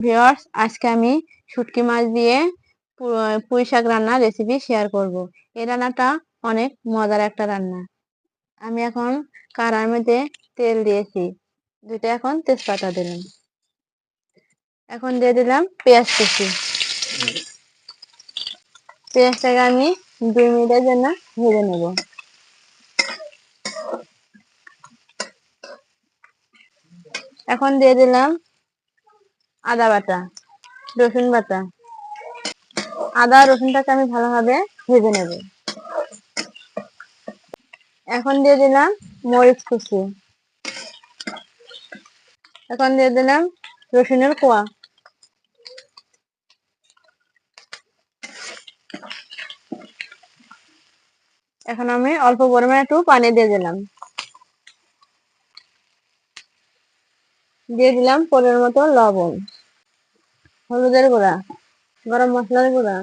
Viewers আজকে আমি শুটকি মাছ দিয়ে পুঁই শাক রান্নার রেসিপি শেয়ার করব। এই রান্নাটা অনেক মজার একটা রান্না। আমি এখন কারার মধ্যে তেল দিয়েছি। দুইটা এখন তেজপাতা দিলাম। এখন দিয়ে দিলাম পেঁয়াজ কুচি। পেঁয়াজটাকে আমি দুই মিনিটের জন্য ভেজে নেব। এখন দিয়ে দিলাম আদা বাটা, রসুন বাটা। আদা রসুনটাকে আমি ভালোভাবে ভেজে নেব। এখন দিয়ে দিলাম মরিচ কুচি। এখন দিয়ে দিলাম রসুনের কোয়া। এখন আমি অল্প পরিমাণে একটু পানি দিয়ে দিলাম। দিয়ে দিলাম পরের মতো লবণ। হলুদের গুঁড়া, গরম মশলার গুঁড়া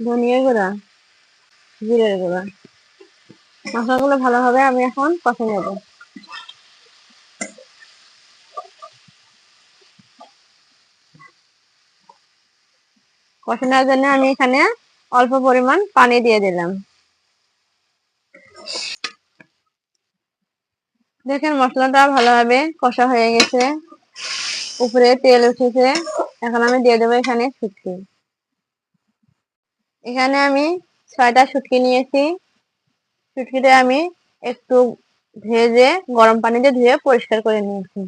ধনিয়া গুঁড়া, জিরের গুঁড়া। মশলাগুলো ভালোভাবে আমি এখন কষে নেব। কষে নেওয়ার জন্য আমি এখানে অল্প পরিমাণ পানি দিয়ে দিলাম। দেখেন মশলাটা ভালোভাবে কষা হয়ে গেছে। উপরে তেল উঠেছে। এখন আমি দিয়ে দেবো এখানে শুটকি। এখানে আমি ছয়টা শুটকি নিয়েছি। শুটকিটা আমি একটু ভেজে গরম পানিতে ধুয়ে পরিষ্কার করে নিয়েছি।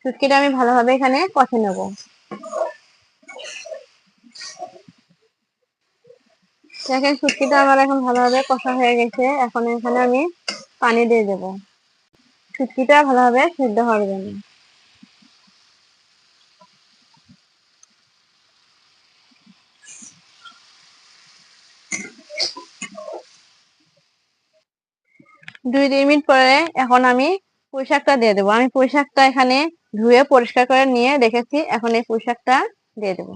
শুটকিটা আমি ভালোভাবে এখানে কষে নেব। দেখেন শুটকিটা আমার এখন ভালোভাবে কষা হয়ে গেছে। এখন এখানে আমি পানি দিয়ে দেবো। শুটকিটা ভালোভাবে সিদ্ধ হওয়ার জন্য। দুই, তিন মিনিট পরে এখন আমি পুঁই শাকটা দিয়ে দেবো। আমি পুঁই শাকটা এখানে ধুয়ে পরিষ্কার করে নিয়ে রেখেছি। এখন এই পুঁই শাকটা দিয়ে দেবো।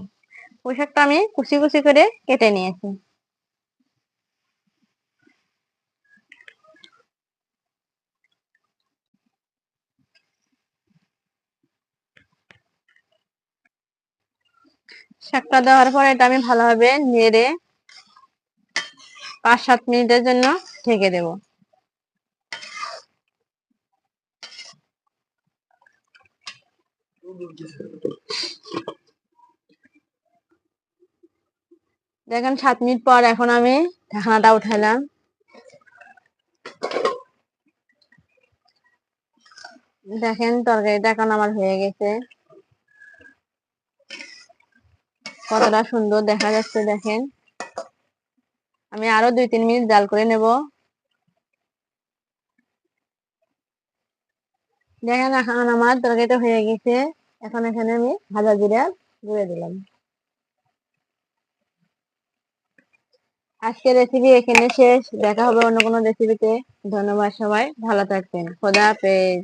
পুঁই শাকটা আমি কুচি কুচি করে কেটে নিয়েছি। শাকটা দেওয়ার পর এটা আমি ভালোভাবে নেড়ে পাঁচ সাত মিনিটের জন্য ঢেকে দেব। দেখেন, সাত মিনিট পর এখন আমি ঢাকনাটা উঠালাম। দেখেন, তরকারিটা এখন আমার হয়ে গেছে। কতটা সুন্দর দেখা যাচ্ছে দেখেন। আমি আরও দুই, তিন মিনিট জাল করে নেব। দেখেন এখন আমার তরকারিটা হয়ে গেছে। এখন এখানে আমি ভাজা জিরা গুঁড়ে দিলাম। আজকের রেসিপি এখানে শেষ। দেখা হবে অন্য কোনো রেসিপিতে ধন্যবাদ সবাই। ভালো থাকবেন। খোদা হাফেজ।